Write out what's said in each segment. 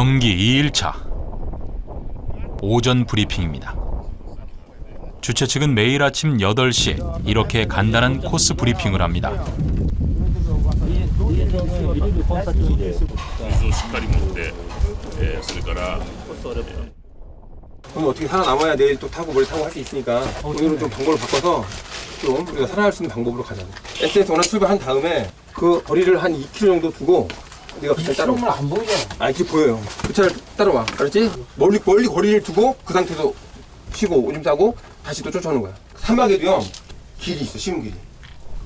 경기 2일차 오전 브리핑입니다. 주최 측은 매일 아침 8시 이렇게 간단한 코스 브리핑을 합니다. 그럼 어떻게 살아남아야 내일 또 타고 뭘 타고 할 수 있으니까 오늘은 좀 방법을 바꿔서 좀 우리가 살아날 수 있는 방법으로 가자. SS 원화 출발한 다음에 그 거리를 한 2km 정도 두고 네가 그 차를 따라와. 안 보이죠? 아. 이렇게 보여요. 그 차를 따라와. 알았지? 멀리 멀리 거리를 두고 그 상태에서 쉬고 오줌 싸고 다시 또 쫓아오는 거야. 사막에도요 길이 있어 쉬운 길이.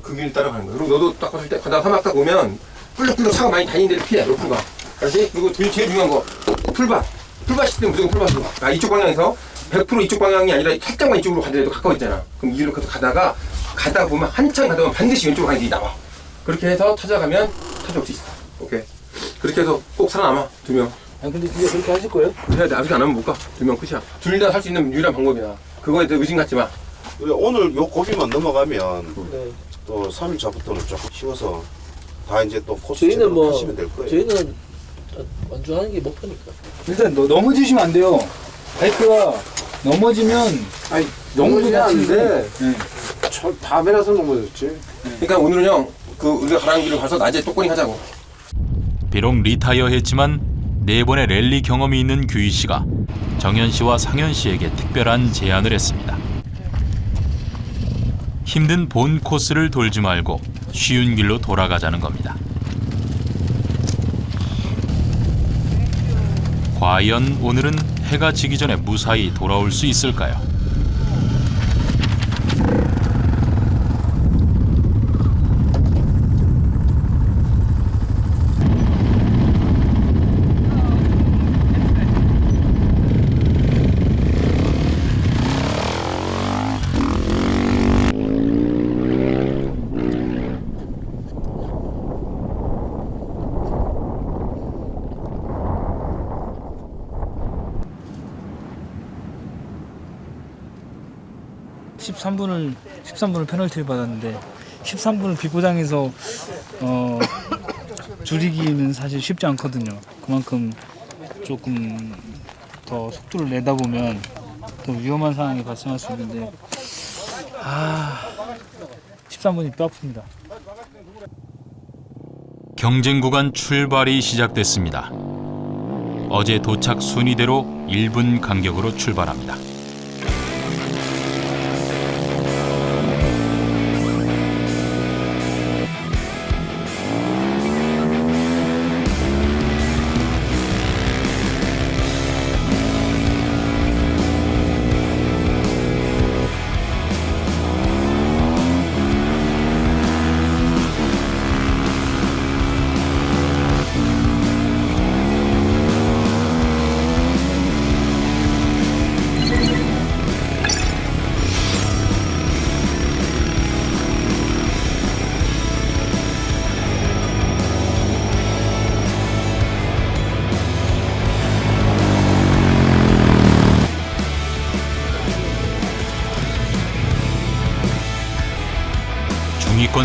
그 길을 따라가는 거야. 그리고 너도 딱 갔을 때 가다가 사막 딱 오면 끌럭끌럭 차가 많이 다니는 데를 피해 높은 거. 알았지? 그리고 제일, 제일 중요한 거 풀밭. 풀밭 시스템 무조건 풀밭으로 가 아, 이쪽 방향에서 100% 이쪽 방향이 아니라 살짝만 이쪽으로 가더라도 가까워 있잖아. 그럼 이 길로 계속 가다가 가다 보면 한참 가다 보면 반드시 왼쪽으로 가는 길이 나와. 그렇게 해서 찾아가면 찾아올 수 있어 그렇게 해서 꼭 살아남아 두 명 아니 근데 진짜 그렇게 하실 거예요? 해야 돼. 아직 안 하면 못 가. 두 명 끝이야. 둘다할수 있는 유일한 방법이야. 그거에 대해 의심 갖지 마. 우리 오늘 요 고비만 넘어가면 네. 또 3일차부터는 조금 쉬워서 다 이제 또 코스 저희는 뭐 하시면 될 거예요. 저희는 완주하는 게 목표니까. 일단 너, 넘어지시면 안 돼요. 바이크가 넘어지면 아니 너무 넘어지면 안 다치는데. 돼. 네. 저 밤에라서 넘어졌지. 그러니까 오늘은 형, 그 우리가 가라는 길을 가서 낮에 똑꼬니 하자고. 비록 리타이어했지만 네 번의 랠리 경험이 있는 규희 씨가 정현 씨와 상현 씨에게 특별한 제안을 했습니다. 힘든 본 코스를 돌지 말고 쉬운 길로 돌아가자는 겁니다. 과연 오늘은 해가 지기 전에 무사히 돌아올 수 있을까요? 십삼 분을 13분을 페널티를 받았는데 13분을 빅고장에서 어, 줄이기는 사실 쉽지 않거든요. 그만큼 조금 더 속도를 내다 보면 더 위험한 상황이 발생할 수 있는데 아 13분이 뼈 아픕니다. 경쟁 구간 출발이 시작됐습니다. 어제 도착 순위대로 1분 간격으로 출발합니다.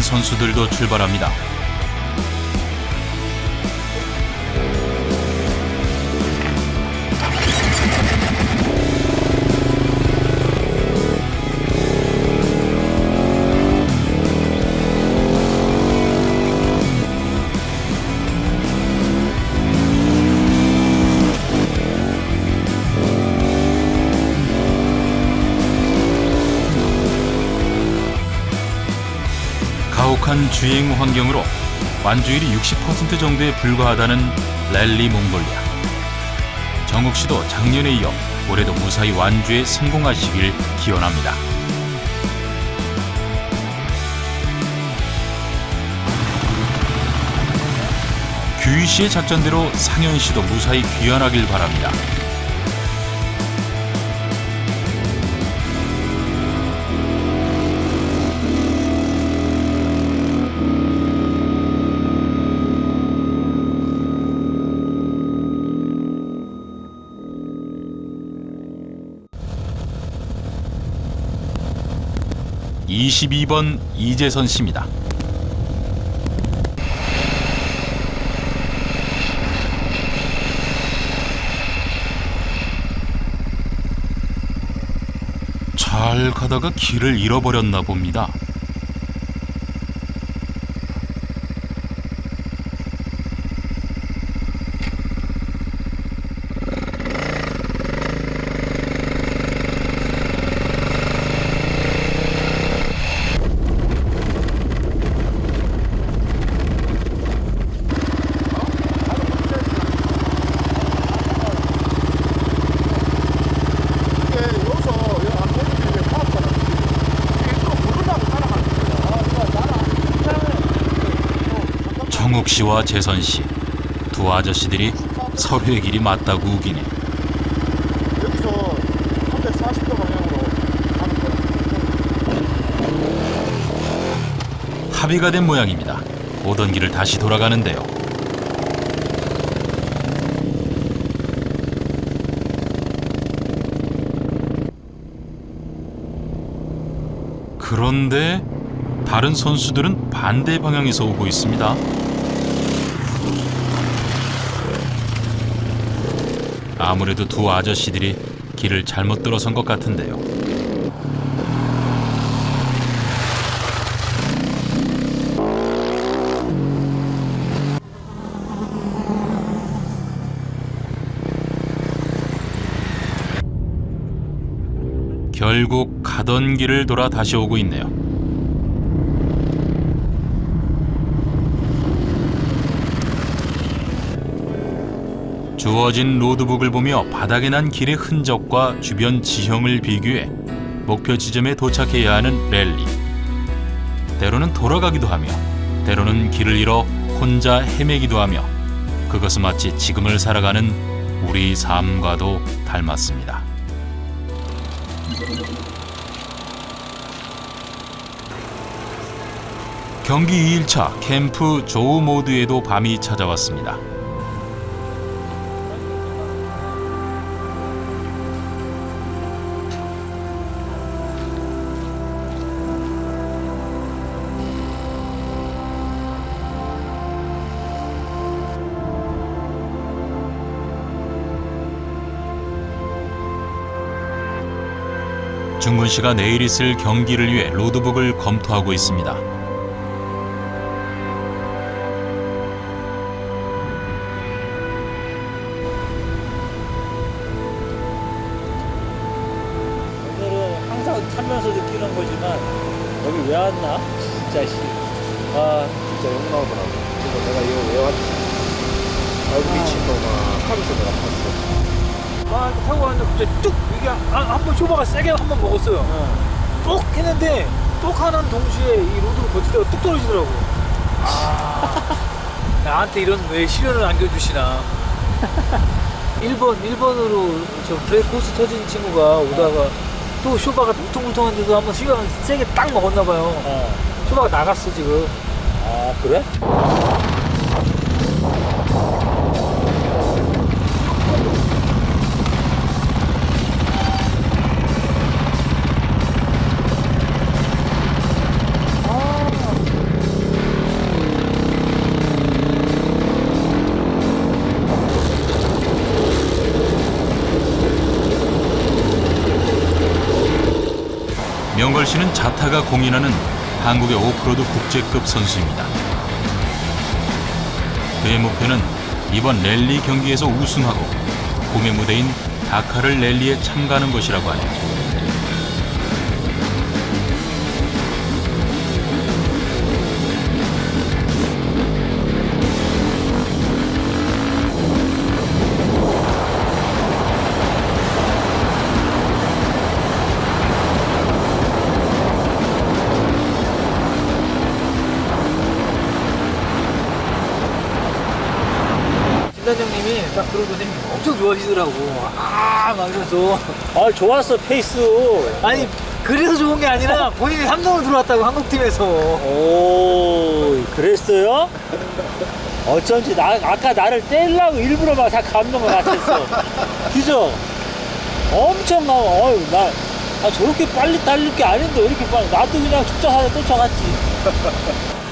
선수들도 출발합니다. 주행 환경으로 완주율이 60% 정도에 불과하다는 랠리 몽골리아. 정욱 씨도 작년에 이어 올해도 무사히 완주에 성공하시길 기원합니다. 규희 씨의 작전대로 상현 씨도 무사히 귀환하길 바랍니다. 22번 이재선 씨입니다. 잘 가다가 길을 잃어버렸나 봅니다. 씨와 재선 씨 두 아저씨들이 서로의 길이 맞다고 우기네. 여기서 340도 방향으로 가는 거야. 합의가 된 모양입니다. 오던 길을 다시 돌아가는데요. 그런데 다른 선수들은 반대 방향에서 오고 있습니다. 아무래도 두 아저씨들이 길을 잘못 들어선 것 같은데요. 결국 가던 길을 돌아 다시 오고 있네요. 주어진 로드북을 보며 바닥에 난 길의 흔적과 주변 지형을 비교해 목표 지점에 도착해야 하는 랠리. 때로는 돌아가기도 하며 때로는 길을 잃어 혼자 헤매기도 하며 그것은 마치 지금을 살아가는 우리 삶과도 닮았습니다. 경기 2일차 캠프 조우 모드에도 밤이 찾아왔습니다. 씨가 내일 있을 경기를 위해 로드북을 검토하고 있습니다. 아 이렇게 타고 왔는데 갑자기 뚝 이게 한 번 쇼바가 세게 한 번 먹었어요. 똑 했는데 똑 하는 동시에 이 로드로 버티다가 뚝 떨어지더라고. 아 나한테 이런 왜 시련을 안겨주시나. 1번 1번으로 저 브레이크 호스 터진 친구가 오다가 또 쇼바가 울퉁불퉁한데도 한번 시간 세게 딱 먹었나 봐요. 어. 쇼바가 나갔어 지금. 아 그래? 명걸 씨는 자타가 공인하는 한국의 오프로드 국제급 선수입니다. 그의 목표는 이번 랠리 경기에서 우승하고 꿈의 무대인 다카를 랠리에 참가하는 것이라고 하네요. 딱 들어오더니 엄청 좋아하시더라고. 아, 막 이러면서. 아 좋았어 페이스. 아니, 그래서 좋은 게 아니라 본인이 삼성으로 들어왔다고, 한국팀에서. 오 그랬어요? 어쩐지 나 아까 나를 때리려고 일부러 막 다 감는 것 같았어. 그죠? 엄청 나 어유 나 아, 저렇게 빨리 달릴 게 아닌데 왜 이렇게 빨리 나도 그냥 축적하다 쫓아갔지.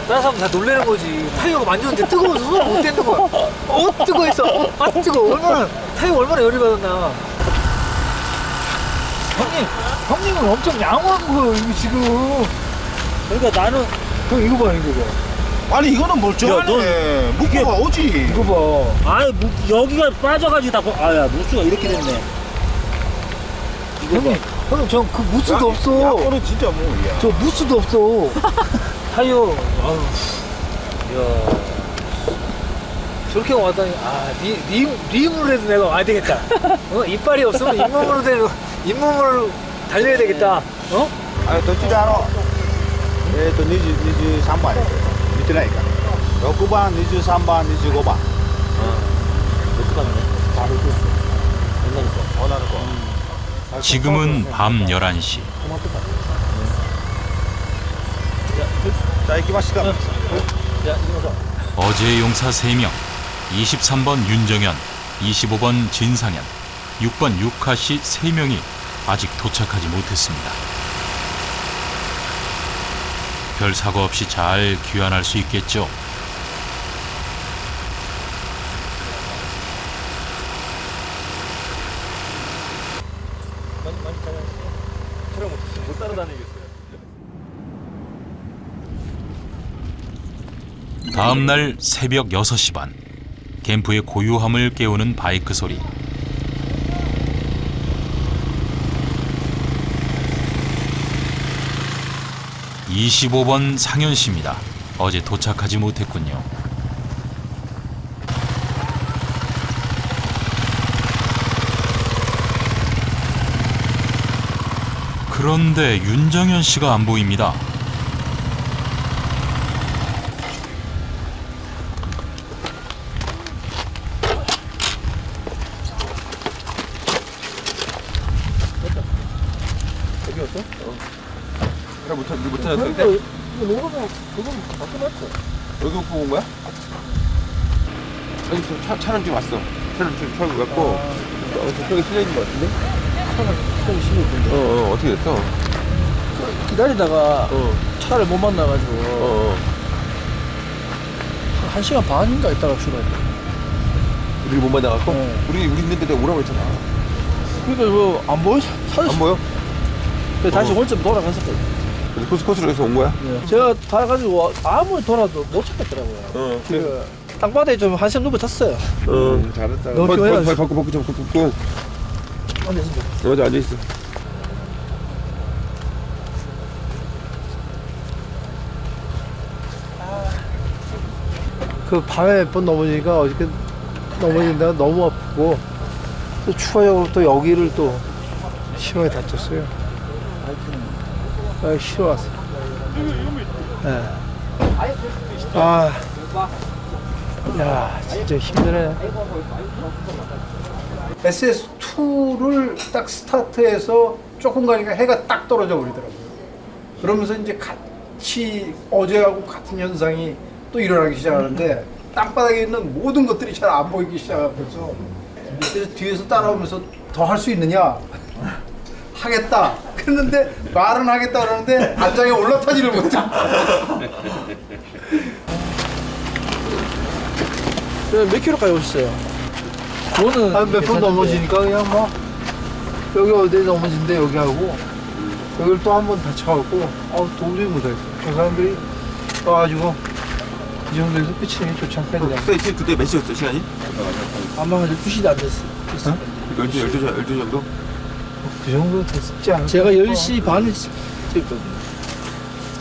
다른 사람 다 놀라는 거지. 타이어가 만졌는데 뜨거워서 손을 못 대는 거야. 어, 뜨거워했어. 아, 뜨거워. 얼마나, 타이어 얼마나 열이 받았나. 형님, 형님은 엄청 양호한 거예요 이거 지금 그러니까 나는 형 이거 봐 이거 봐 아니 이거는 멀쩡하네. 묶어가 오지. 이거 봐아 여기가 빠져가지고 다 거- 아야 무수가 이렇게 됐네 이거 봐 형님 형님 저그 무스도 없어 야거는 진짜 뭐. 야. 저 무스도 없어 타이어 아유 야 저렇게 왔다니 아 리, 리, 림으로 해도 내가 와야 되겠다 어? 이빨이 없으면 잇몸으로 되는 잇몸으로 달려야 되겠다 어? 아, 또 진짜 알아. 예, 또 니즈 니즈 3번. 밑에라니까. 6번, 니즈 3번, 니즈 5번. 어떻게 하네 바로 줬어 옛날에 거 원하는 거. 지금은 밤 11시. 야 이거 봐 어제의 용사 3명, 23번 윤정현, 25번 진상현, 6번 유카 씨 3명이 아직 도착하지 못했습니다. 별 사고 없이 잘 귀환할 수 있겠죠. 많이 많이 못했어 못 따라다니겠어 다음 날 새벽 6시 반. 캠프의 고요함을 깨우는 바이크 소리. (25번) 상현 씨입니다 어제 도착하지 못했군요 그런데 윤정현 씨가 안 보입니다 그래 못 그때? 이거 녹으면 그건 맞춰놨어 여기 보고 온 거야? 아니 저 차, 차는 지금 왔어 차는 지금 차고 왔고 어, 저쪽에 실려 있는 거 같은데? 좀 심했던데 어, 어 어떻게 됐어? 기다리다가 어, 차를 못 만나가지고 어, 어. 한 시간 반인가 있다가 출발했대 우리 못 만나갖고? 네. 우리 우리 있는데 내가 오라고 했잖아 그러니까 이거 안 보여? 안 보여? 다시 어. 원점 돌아갔었거든 코스 코스로 해서 온 거야? 제가 가가지고 아무리 돌아도 못 찾겠더라고요. 어. 그 땅바닥에 좀 한참 누워 잤어요. 어. 잘했다. 너무 벗, 좋아요. 벗, 벗, 벗고 벗고 좀 벗고 벗고. 앉았습니다 맞아 앉아 있어. 그 밤에 몇번 넘어지니까 어저께 넘어진다가 너무 아프고 또 추가적으로 또 여기를 또 심하게 다쳤어요. 아, 왔어요. 네. 아, 야, 진짜 힘드네. SS2를 딱 스타트해서 조금 가니까 해가 딱 떨어져 버리더라고요. 그러면서 이제 같이 어제하고 같은 현상이 또 일어나기 시작하는데 땅바닥에 있는 모든 것들이 잘 안 보이기 시작하면서 밑에서 뒤에서 따라오면서 더 할 수 있느냐? 하겠다. 그랬는데 말은 하겠다 그러는데 안장에 올라타지를 못해. 몇 킬로까지 오셨어요? 저는 한몇번 넘어지니까 그냥 막 여기 어디 넘어진대 여기 하고 여기를 또 한 번 다쳐갖고 아 도저히 못하겠어. 저 사람들이 와가지고 이 정도에서 끝이는 게 좋지 않겠냐. 그때 지금 그때 몇 시였어 시간이? 아마 한 12시도 안 됐어. 됐어. 12, 12, 12 정도? 그 정도 됐지 않을까? 제가 10시 반에 찍었거든요.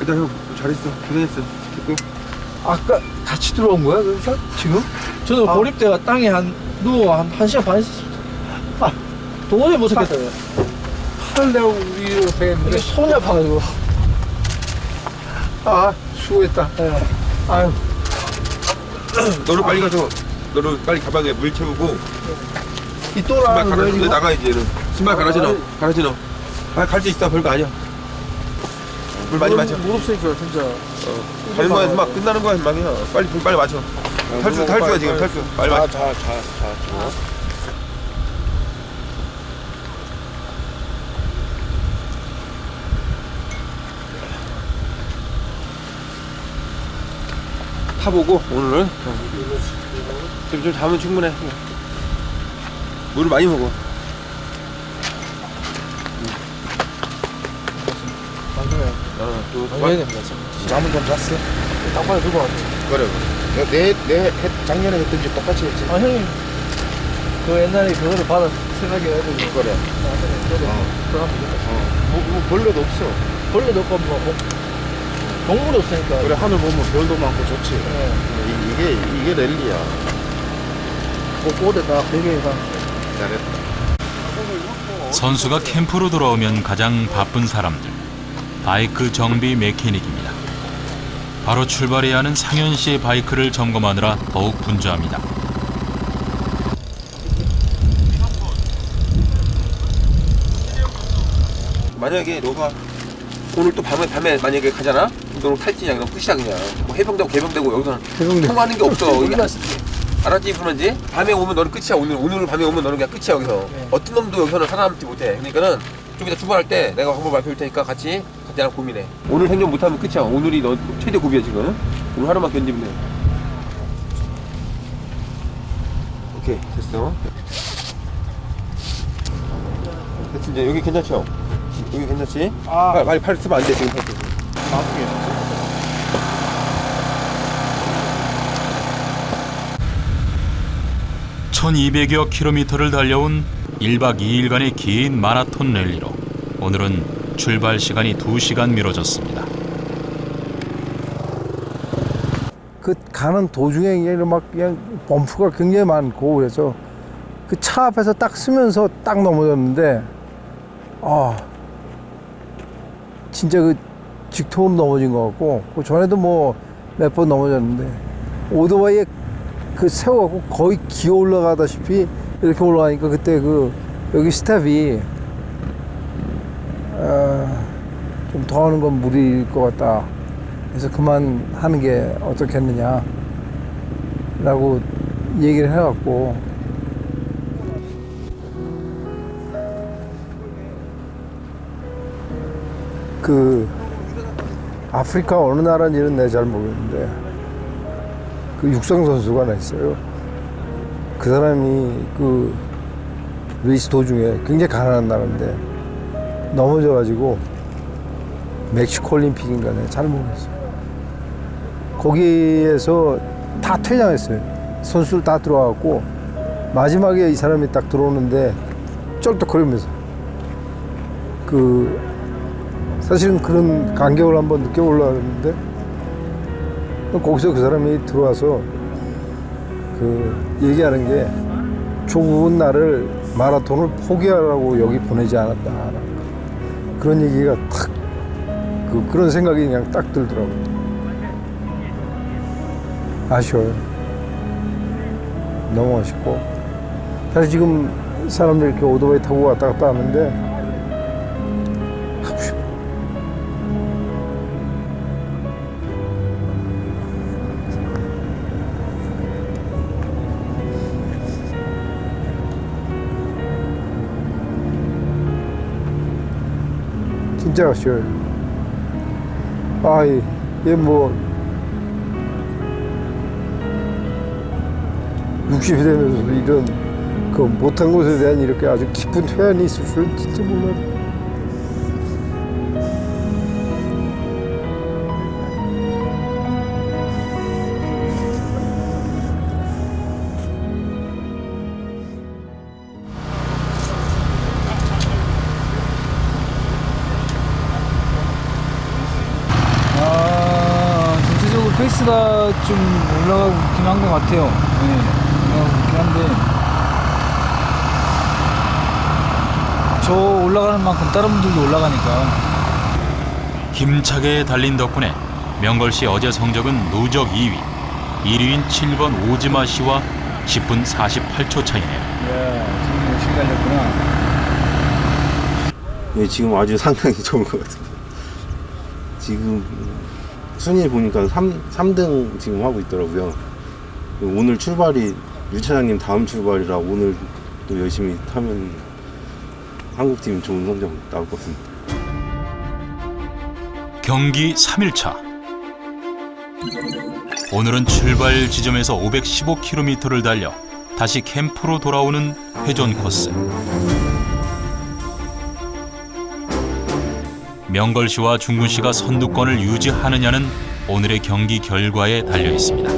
일단 형 잘했어 고생했어 됐고 아까 같이 들어온 거야? 그래서 지금? 저는 고립대가 땅에 한 누워 한 1시간 반 있었습니다. 아, 도저히 못 찾겠어요. 팔을 내고 위로 되겠는데 손이 아파가지고. 아, 수고했다. 예. 아유, 너를 빨리 가서 너를 빨리 가방에 물 채우고 이 또라는 거야, 신발? 나가야지 얘는 신발 갈아 신어. 갈아 신어. 아갈 수 있어. 별거 아니야. 물 많이 마셔. 무릎 쓰니까 진짜. 가는 거야 막 끝나는 거야 막이야 빨리 물 빨리 마셔. 탈수 탈수야 지금 탈수. 빨리 마셔. 타보고 오늘은. 좀, 좀 자면 충분해. 물을 많이 먹어 어, 또 당연히 잠은 좀 잤어? 땅바닥 들고 왔네 그래. 내, 내 해- 작년에 했던지 똑같이 했지. 아 형님 그 옛날에 그거를 받아 생각해가지고 그래. 들어가면 되겠다 뭐, 뭐 벌레도 없어. 벌레도 없고 뭐 공- 동물이 없으니까 그래 하늘 보면 별도 많고 좋지. 네. 이, 이게 이게 랠리야. 꽃에다 베개에다 잘했다. 선수가 캠프로 돌아오면 가장 바쁜 사람들. 바이크 정비 메케닉입니다. 바로 출발해야 하는 상현 씨의 바이크를 점검하느라 더욱 분주합니다. 만약에 너가 오늘 또 밤에 밤에 만약에 가잖아? 너는 탈진이야 그럼 끝이야 그냥 뭐 해병되고 개병되고 여기서는 통하는 게 없어 알았지 그러지? 밤에 오면 너는 끝이야 오늘 오늘 밤에 오면 너는 그냥 끝이야 여기서 어떤 놈도 여기서는 살아남지 못해 그러니까는 좀 이따 출발할 때 내가 방법 알려줄 테니까 같이 같이 나랑 고민해 오늘 생존 못하면 끝이야 오늘이 너 최대 고비야 지금 오늘 하루만 견디면 돼 오케이 됐어 됐지 이제 여기 괜찮죠? 여기 괜찮지? 아. 빨리 빨리 팔 쓰면 안 돼 지금 팔 쓰면. 나쁘게. 1200여 킬로미터를 달려온 1박 2일간의 긴 마라톤 랠리로 오늘은 출발 시간이 2시간 미뤄졌습니다. 그 가는 도중에 그냥 막 그냥 범프가 굉장히 많고 그래서 그 차 앞에서 딱 쓰면서 딱 넘어졌는데 아 진짜 그 직통으로 넘어진 것 같고 그 전에도 뭐 몇 번 넘어졌는데 오토바이에 그 세워갖고 거의 기어 올라가다시피 이렇게 올라가니까 그때 그 여기 스텝이 아, 좀더 하는 건 무리일 것 같다. 그래서 그만 하는 게 어떻겠느냐 라고 얘기를 해갖고 그 아프리카 어느 나라인지는 내가 잘 모르겠는데 그 육상 선수가 하나 있어요. 그 사람이 그 레이스 도중에 굉장히 가난한 나라인데 넘어져가지고 멕시코 올림픽인가 내가 잘 모르겠어요. 거기에서 다 퇴장했어요. 선수들 다 들어와갖고 마지막에 이 사람이 딱 들어오는데 쩔뚝거리면서 그 사실은 그런 간격을 한번 느껴보려고 했는데 거기서 그 사람이 들어와서 그 얘기하는 게 조국은 나를 마라톤을 포기하라고 여기 보내지 않았다. 그런 얘기가 탁, 그, 그런 생각이 그냥 딱 들더라고요. 아쉬워요. 너무 아쉽고. 사실 지금 사람들 이렇게 오토바이 타고 왔다 갔다 하는데, 진짜 아쉬워요. 아, 얘, 얘 뭐, 60이 되면서도 이런 그 못한 것에 대한 이렇게 아주 깊은 퇴한이 있을 줄은 진짜 몰라요. 좀 올라가고 있긴 한 것 같아요 네 올라가고 있긴 한데 저 올라가는 만큼 다른 분들도 올라가니까 힘차게 달린 덕분에 명걸 씨 어제 성적은 누적 2위. 1위인 7번 오지마 씨와 10분 48초 차이네요. 야 지금 열심히 달렸구나 예, 지금 아주 상당히 좋은 것 같은데. 지금 순위 보니까 3, 삼등 지금 하고 있더라고요. 오늘 출발이 유 차장님 다음 출발이라 오늘 또 열심히 타면 한국팀 좋은 성적 나올 것 같습니다. 경기 3일차. 오늘은 출발 지점에서 515km를 달려 다시 캠프로 돌아오는 회전 코스. 명걸 씨와 중군 씨가 선두권을 유지하느냐는 오늘의 경기 결과에 달려 있습니다.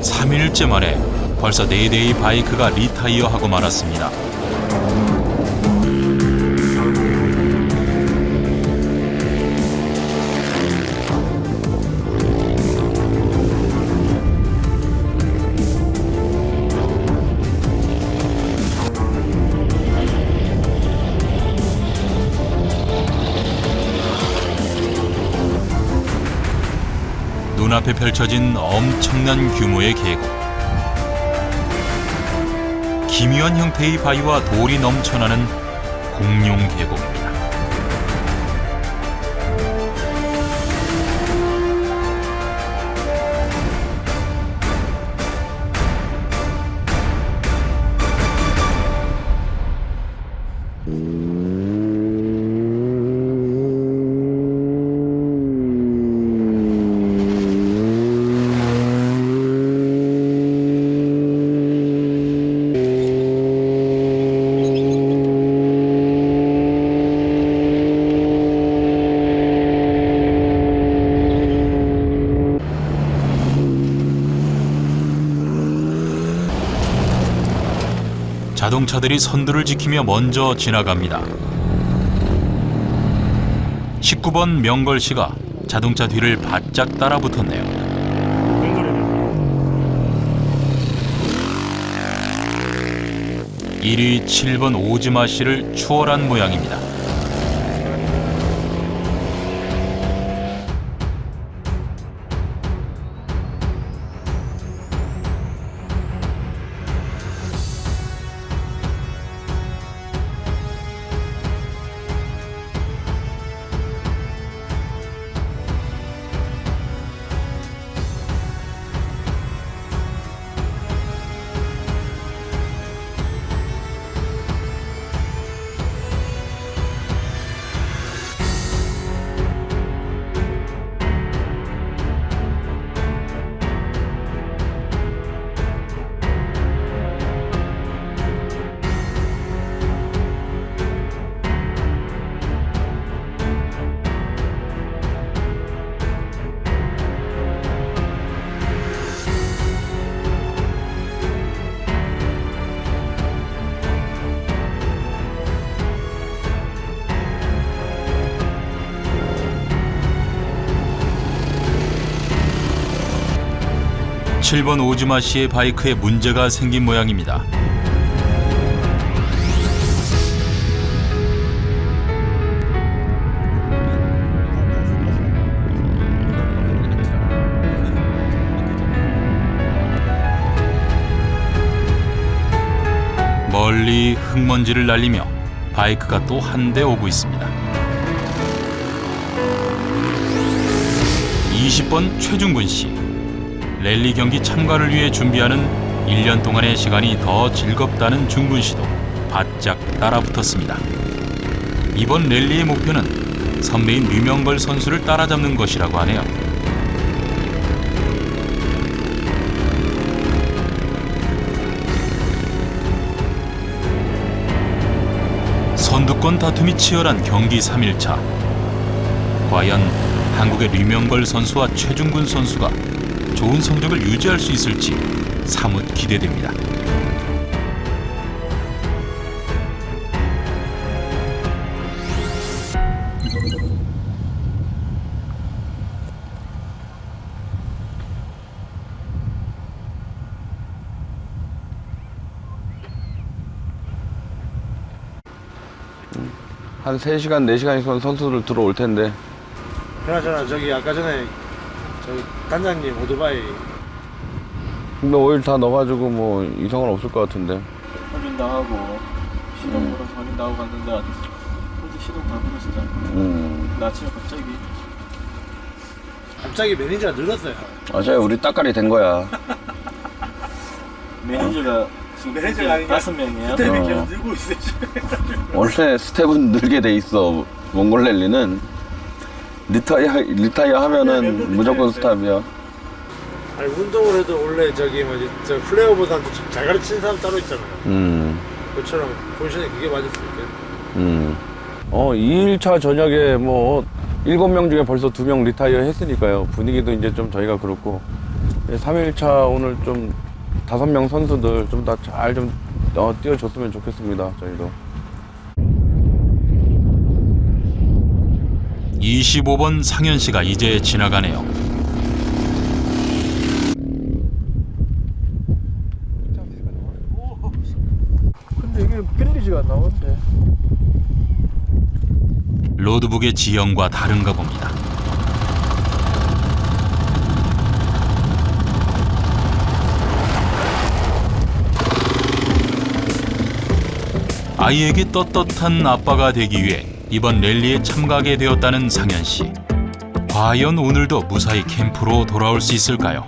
3일째 만에 벌써 4대의 바이크가 리타이어하고 말았습니다. 눈앞에 펼쳐진 엄청난 규모의 계곡. 기묘한 형태의 바위와 돌이 넘쳐나는 공룡 계곡입니다. 자동차들이 선두를 지키며 먼저 지나갑니다. 19번 명걸 씨가 자동차 뒤를 바짝 따라 붙었네요. 일위 7번 오즈마 씨를 추월한 모양입니다. 칠번 오즈마 씨의 바이크에 문제가 생긴 모양입니다. 멀리 흙먼지를 날리며 바이크가 또 한 대 오고 있습니다. 20번 최중근 씨. 랠리 경기 참가를 위해 준비하는 1년 동안의 시간이 더 즐겁다는 중근 씨도 바짝 따라붙었습니다. 이번 랠리의 목표는 선배인 류명걸 선수를 따라잡는 것이라고 하네요. 선두권 다툼이 치열한 경기 3일차. 과연 한국의 류명걸 선수와 최중근 선수가 좋은 성적을 유지할 수 있을지 사뭇 기대됩니다. 한 3시간, 4시간 있으면 선수들 들어올 텐데. 그나저나 저기 아까 전에 저기 단장님 오토바이 근데 오일 다 넣어가지고 뭐 이상은 없을 것 같은데. 확인 나가고 시동 걸어서 확인 나가고 갔는데 어제 시동 다 걸었었잖아. 음. 근데 아침에 갑자기 갑자기 매니저가 늙었어요. 어차피 우리 따까리 된 거야. 매니저가 지금 매니저가 아니라 다섯 명이에요. 스텝이 어. 계속 늘고 있어요. 지금. 원래 스텝은 늘게 돼 있어. 몽골 랠리는. 리타이어, 리타이어 하면은 무조건 스탑이야. 아니 운동을 해도 원래 저기 뭐지 저 플레이어보다는 잘 가르치는 사람 따로 있잖아요. 음. 그처럼 포지션이 그게 맞을 수 있게. 음. 어, 2일차 저녁에 뭐, 7명 중에 벌써 2명 리타이어 했으니까요. 분위기도 이제 좀 저희가 그렇고. 3일차 오늘 좀 5명 선수들 좀 다 잘 좀 어, 뛰어줬으면 좋겠습니다. 저희도. 25번 상현 씨가 이제 지나가네요. 근데 이게 필리지가 안 나오는데. 로드북의 지형과 다른가 봅니다. 아이에게 떳떳한 아빠가 되기 위해 이번 랠리에 참가하게 되었다는 상현 씨. 과연 오늘도 무사히 캠프로 돌아올 수 있을까요?